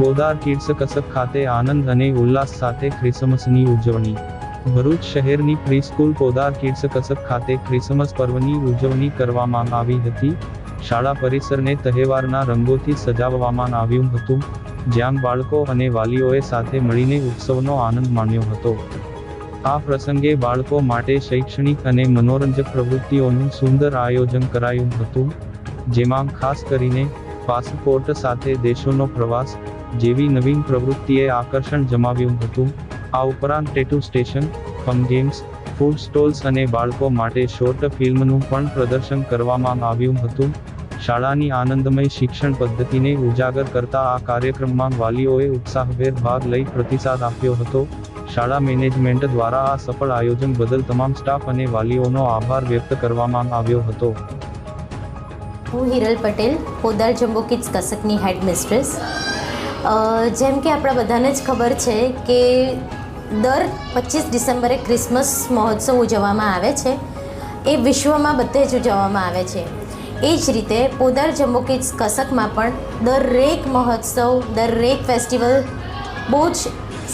બોદાર kids કસબ ખાતે આનંદ અને ઉલ્લાસ સાથે ક્રિસમસની ઉજવણી. ભરૂચ શહેરની પ્રીસ્કૂલ પોદાર કિડ્સ કસબ ખાતે ક્રિસમસ પર્વની ઉજવણી કરવામાં આવી હતી. શાળા પરિસરને તહેવારના રંગોથી સજાવવામાં આવ્યું હતું. જ્યાં બાળકો અને વાલીઓએ સાથે મળીને ઉત્સવનો આનંદ માણ્યો હતો. આ પ્રસંગે બાળકો માટે શૈક્ષણિક અને મનોરંજક પ્રવૃત્તિઓનું સુંદર આયોજન કરાયું હતું. જેમાં ખાસ કરીને પાસપોર્ટ સાથે દેશોનો પ્રવાસ જેવી નવીન પ્રવૃત્તિએ આકર્ષણ જમાવ્યું હતું. આ ઉપરાંત tattoo station fun games food stalls અને બાળકો માટે શોર્ટ ફિલ્મનું પણ પ્રદર્શન કરવામાં આવ્યું હતું. શાળાની આનંદમય શિક્ષણ પદ્ધતિને ઉજાગર કરતા આ કાર્યક્રમમાં વાલીઓએ ઉત્સાહભેર ભાગ લઈ પ્રતિસાદ આપ્યો હતો. શાળા મેનેજમેન્ટ દ્વારા આ સફળ આયોજન બદલ તમામ સ્ટાફ અને વાલીઓનો આભાર વ્યક્ત કરવામાં આવ્યો હતો. હું હિરલ પટેલ, પોદાર જમ્બો કિડ્સ કસકની હેડ મિસ્ટ્રેસ જેમ કે આપણા બધાને જ ખબર છે કે દર પચીસ ડિસેમ્બરે ક્રિસમસ મહોત્સવ ઉજવવામાં આવે છે. એ વિશ્વમાં બધે જ ઉજવવામાં આવે છે. એ જ રીતે પોદાર જમ્બો કિડ્સ કસકમાં પણ દરેક મહોત્સવ, દરેક ફેસ્ટિવલ બહુ જ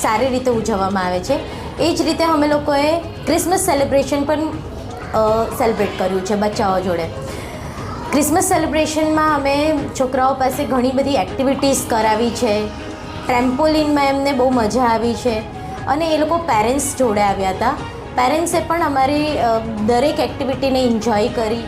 સારી રીતે ઉજવવામાં આવે છે. એ જ રીતે અમે લોકોએ ક્રિસમસ સેલિબ્રેશન પણ સેલિબ્રેટ કર્યું છે બચ્ચાઓ જોડે. ક્રિસમસ સેલિબ્રેશનમાં અમે છોકરાઓ પાસે ઘણી બધી એક્ટિવિટીઝ કરાવી છે. ટ્રેમ્પોલિનમાં એમને બહુ મજા આવી છે. અને એ લોકો પેરેન્ટ્સ જોડે આવ્યા હતા. પેરેન્ટ્સે પણ અમારી દરેક એક્ટિવિટીને એન્જોય કરી.